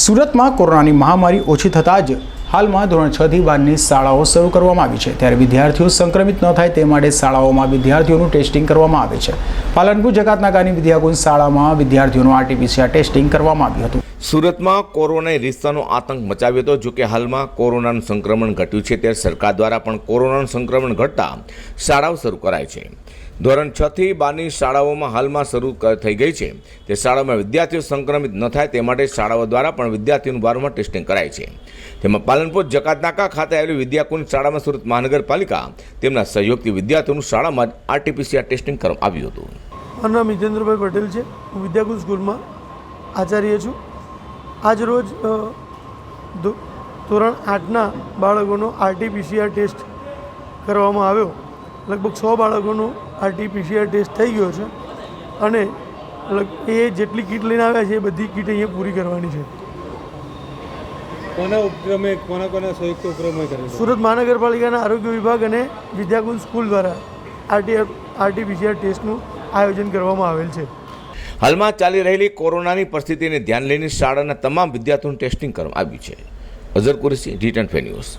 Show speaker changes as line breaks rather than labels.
સુરતમાં કોરોનાની મહામારી ઓછી થતાં જ હાલમાં ધોરણ છ થી બારની શાળાઓ શરૂ કરવામાં આવી છે. ત્યારે વિદ્યાર્થીઓ સંક્રમિત ન થાય તે માટે શાળાઓમાં વિદ્યાર્થીઓનું ટેસ્ટિંગ કરવામાં આવે છે. પાલનપુર જકાતનાકાની વિદ્યાકુંજ શાળામાં વિદ્યાર્થીઓનું આરટીપીસીઆર ટેસ્ટિંગ કરવામાં આવ્યું હતું.
સુરતમાં કોરોનાએ રિસ્તાનો આતંક મચાવ્યો હતો. જોકે હાલમાં કોરોનાનું સંક્રમણ ઘટ્યું છે. ત્યારે સરકાર દ્વારા પણ કોરોનાનું સંક્રમણ ઘટતા શાળાઓ શરૂ કરાય છે. ધોરણ છ થી બારની શાળાઓમાં હાલમાં શરૂ થઈ ગઈ છે. તે શાળામાં વિદ્યાર્થીઓ સંક્રમિત ન થાય તે માટે શાળાઓ દ્વારા પણ વિદ્યાર્થીઓનું વારંવાર ટેસ્ટિંગ કરાય છે. તેમાં પાલનપુર જકાતનાકા ખાતે આવેલી વિદ્યાકુંજ શાળામાં સુરત મહાનગરપાલિકા તેમના સહયોગથી વિદ્યાર્થીઓનું શાળામાં આરટીપીસીઆર ટેસ્ટિંગ કરવામાં આવ્યું હતું.
મારું નામ હિતેન્દ્રભાઈ પટેલ છે. હું વિદ્યાકુંજ સ્કૂલમાં આચાર્ય છું. આજ રોજ ધોરણ આઠના બાળકોનો આરટીપીસીઆર ટેસ્ટ કરવામાં આવ્યો. લગભગ સો બાળકોનો આરટીપીસીઆર ટેસ્ટ થઈ ગયો છે. અને એ જેટલી કીટ લઈને આવ્યા છે, એ બધી કીટ અહીંયા પૂરી કરવાની છે.
કોના ઉપક્રમે કોના કોના સંયુક્ત ઉપક્રમે કરેલું
સુરત મહાનગરપાલિકાના આરોગ્ય વિભાગ અને વિદ્યાકુંજ સ્કૂલ દ્વારા આરટી આરટીપીસીઆર ટેસ્ટનું આયોજન કરવામાં આવેલ છે.
હાલમાં ચાલી રહેલી કોરોનાની પરિસ્થિતિને ધ્યાન લઈને શાળાના તમામ વિદ્યાર્થીઓનું ટેસ્ટિંગ કરવામાં આવ્યું છે. અઝર કુરેશી રિટર્ન ફે ન્યૂઝ.